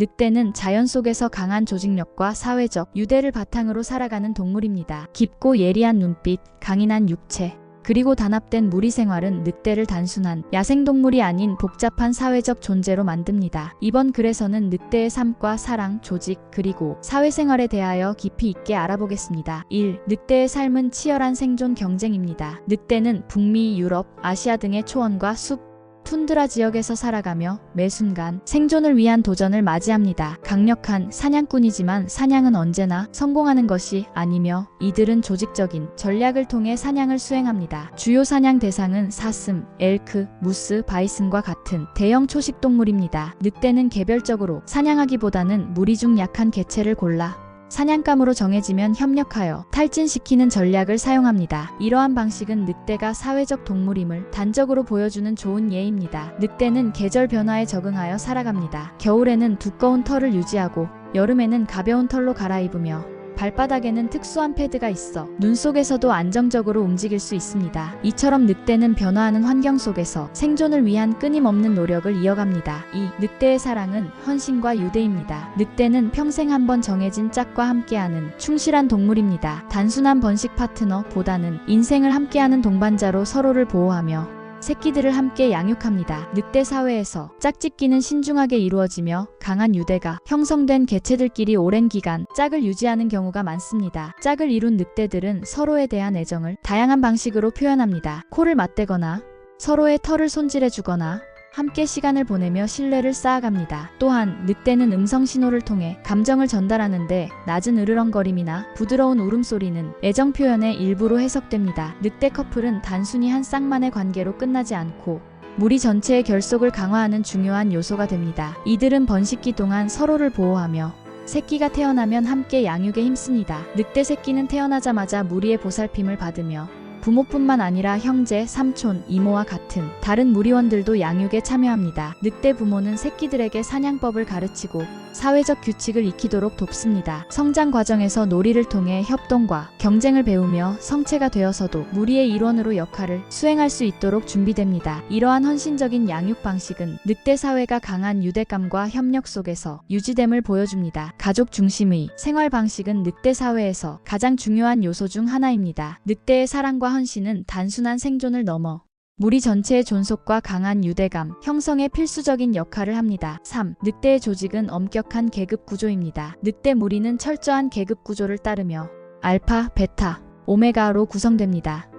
늑대는 자연 속에서 강한 조직력과 사회적 유대를 바탕으로 살아가는 동물입니다. 깊고 예리한 눈빛, 강인한 육체, 그리고 단합된 무리 생활은 늑대를 단순한 야생동물이 아닌 복잡한 사회적 존재로 만듭니다. 이번 글에서는 늑대의 삶과 사랑, 조직, 그리고 사회생활에 대하여 깊이 있게 알아보겠습니다. 1. 늑대의 삶은 치열한 생존 경쟁입니다. 늑대는 북미, 유럽, 아시아 등의 초원과 숲, 툰드라 지역에서 살아가며 매 순간 생존을 위한 도전을 맞이합니다. 강력한 사냥꾼이지만 사냥은 언제나 성공하는 것이 아니며 이들은 조직적인 전략을 통해 사냥을 수행합니다. 주요 사냥 대상은 사슴, 엘크, 무스, 바이슨과 같은 대형 초식 동물입니다. 늑대는 개별적으로 사냥하기보다는 무리 중 약한 개체를 골라 사냥감으로 정해지면 협력하여 탈진시키는 전략을 사용합니다. 이러한 방식은 늑대가 사회적 동물임을 단적으로 보여주는 좋은 예입니다. 늑대는 계절 변화에 적응하여 살아갑니다. 겨울에는 두꺼운 털을 유지하고 여름에는 가벼운 털로 갈아입으며 발바닥에는 특수한 패드가 있어 눈 속에서도 안정적으로 움직일 수 있습니다. 이처럼 늑대는 변화하는 환경 속에서 생존을 위한 끊임없는 노력을 이어갑니다. 이 늑대의 사랑은 헌신과 유대입니다. 늑대는 평생 한 번 정해진 짝과 함께하는 충실한 동물입니다. 단순한 번식 파트너보다는 인생을 함께하는 동반자로 서로를 보호하며 새끼들을 함께 양육합니다. 늑대 사회에서 짝짓기는 신중하게 이루어지며 강한 유대가 형성된 개체들끼리 오랜 기간 짝을 유지하는 경우가 많습니다. 짝을 이룬 늑대들은 서로에 대한 애정을 다양한 방식으로 표현합니다. 코를 맞대거나 서로의 털을 손질해 주거나 함께 시간을 보내며 신뢰를 쌓아갑니다. 또한 늑대는 음성 신호를 통해 감정을 전달하는데 낮은 으르렁거림이나 부드러운 울음소리는 애정 표현의 일부로 해석됩니다. 늑대 커플은 단순히 한 쌍만의 관계로 끝나지 않고 무리 전체의 결속을 강화하는 중요한 요소가 됩니다. 이들은 번식기 동안 서로를 보호하며 새끼가 태어나면 함께 양육에 힘씁니다. 늑대 새끼는 태어나자마자 무리의 보살핌을 받으며 부모뿐만 아니라 형제, 삼촌, 이모와 같은 다른 무리원들도 양육에 참여합니다. 늑대 부모는 새끼들에게 사냥법을 가르치고 사회적 규칙을 익히도록 돕습니다. 성장 과정에서 놀이를 통해 협동과 경쟁을 배우며 성체가 되어서도 무리의 일원으로 역할을 수행할 수 있도록 준비됩니다. 이러한 헌신적인 양육 방식은 늑대 사회가 강한 유대감과 협력 속에서 유지됨을 보여줍니다. 가족 중심의 생활 방식은 늑대 사회에서 가장 중요한 요소 중 하나입니다. 늑대의 사랑과 헌신은 단순한 생존을 넘어 무리 전체의 존속과 강한 유대감, 형성에 필수적인 역할을 합니다. 3. 늑대의 조직은 엄격한 계급 구조입니다. 늑대 무리는 철저한 계급 구조를 따르며 알파, 베타, 오메가로 구성됩니다.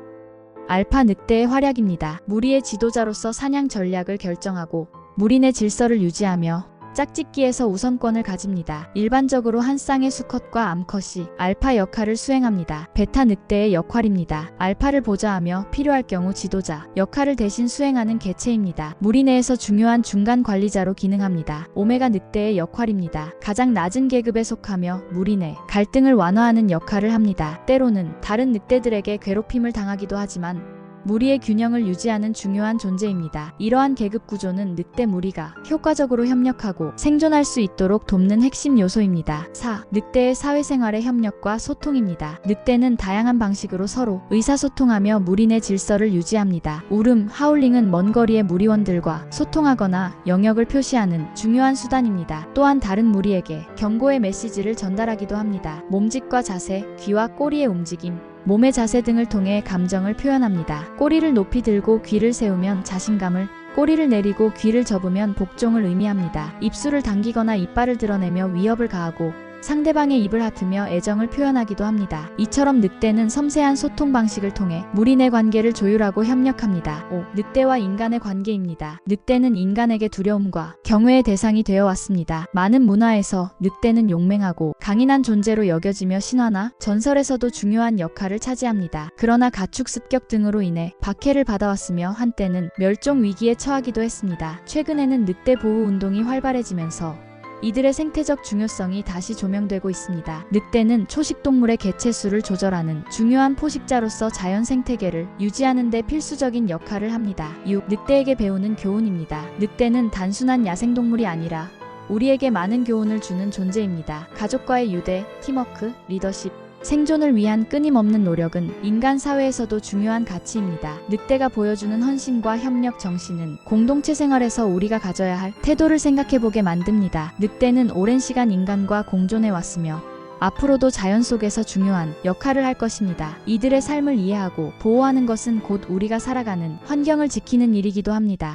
알파 늑대의 활약입니다. 무리의 지도자로서 사냥 전략을 결정하고 무리 내 질서를 유지하며 짝짓기에서 우선권을 가집니다. 일반적으로 한 쌍의 수컷과 암컷이 알파 역할을 수행합니다. 베타 늑대의 역할입니다. 알파를 보좌하며 필요할 경우 지도자 역할을 대신 수행하는 개체입니다. 무리 내에서 중요한 중간 관리자로 기능합니다. 오메가 늑대의 역할입니다. 가장 낮은 계급에 속하며 무리 내 갈등을 완화하는 역할을 합니다. 때로는 다른 늑대들에게 괴롭힘을 당하기도 하지만 무리의 균형을 유지하는 중요한 존재입니다. 이러한 계급 구조는 늑대 무리가 효과적으로 협력하고 생존할 수 있도록 돕는 핵심 요소입니다. 4. 늑대의 사회생활의 협력과 소통입니다. 늑대는 다양한 방식으로 서로 의사소통하며 무리 내 질서를 유지합니다. 울음, 하울링은 먼 거리의 무리원들과 소통하거나 영역을 표시하는 중요한 수단입니다. 또한 다른 무리에게 경고의 메시지를 전달하기도 합니다. 몸짓과 자세, 귀와 꼬리의 움직임, 몸의 자세 등을 통해 감정을 표현합니다. 꼬리를 높이 들고 귀를 세우면 자신감을, 꼬리를 내리고 귀를 접으면 복종을 의미합니다. 입술을 당기거나 이빨을 드러내며 위협을 가하고 상대방의 입을 핫으며 애정을 표현하기도 합니다. 이처럼 늑대는 섬세한 소통 방식을 통해 무리 내 관계를 조율하고 협력합니다. 5. 늑대와 인간의 관계입니다. 늑대는 인간에게 두려움과 경외의 대상이 되어 왔습니다. 많은 문화에서 늑대는 용맹하고 강인한 존재로 여겨지며 신화나 전설에서도 중요한 역할을 차지합니다. 그러나 가축 습격 등으로 인해 박해를 받아왔으며 한때는 멸종 위기에 처하기도 했습니다. 최근에는 늑대 보호 운동이 활발해지면서 이들의 생태적 중요성이 다시 조명되고 있습니다. 늑대는 초식동물의 개체수를 조절하는 중요한 포식자로서 자연 생태계를 유지하는 데 필수적인 역할을 합니다. 6. 늑대에게 배우는 교훈입니다. 늑대는 단순한 야생동물이 아니라 우리에게 많은 교훈을 주는 존재입니다. 가족과의 유대, 팀워크, 리더십, 생존을 위한 끊임없는 노력은 인간 사회에서도 중요한 가치입니다. 늑대가 보여주는 헌신과 협력 정신은 공동체 생활에서 우리가 가져야 할 태도를 생각해보게 만듭니다. 늑대는 오랜 시간 인간과 공존해 왔으며 앞으로도 자연 속에서 중요한 역할을 할 것입니다. 이들의 삶을 이해하고 보호하는 것은 곧 우리가 살아가는 환경을 지키는 일이기도 합니다.